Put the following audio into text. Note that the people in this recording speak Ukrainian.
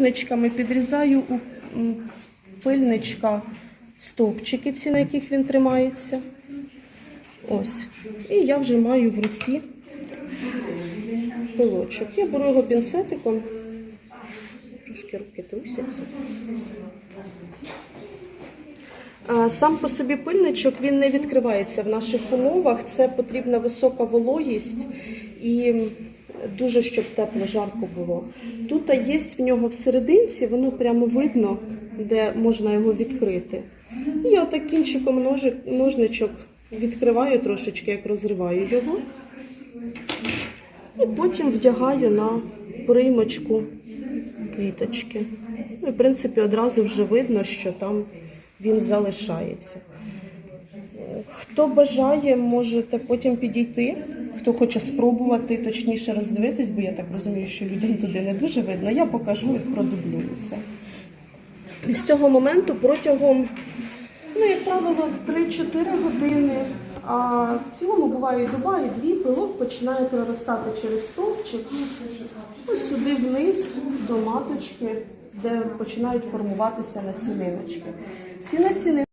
ножничками підрізаю у пильничка стовпчики, ці на яких він тримається. Ось. І я вже маю в руці пилочок. Я беру його пінцетиком. Трошки руки трусяться. Сам по собі пильничок він не відкривається в наших умовах. Це потрібна висока вологість і дуже щоб тепло, жарко було. Тут є в нього всерединці, воно прямо видно, де можна його відкрити. І я отак кінчиком ножик, ножничок відкриваю трошечки, як розриваю його. І потім вдягаю на приймочку квіточки. Ну, і, в принципі, одразу вже видно, що там він залишається. Хто бажає, можете потім підійти. Хто хоче спробувати точніше роздивитись, бо я так розумію, що людям туди не дуже видно. Я покажу і продублюю це. І з цього моменту протягом, ну, як правило, 3-4 години. А в цілому буває і доба, і дві пилок починає проростати через стовпчик. Ось сюди вниз до маточки, де починають формуватися насіниночки. Ці насіни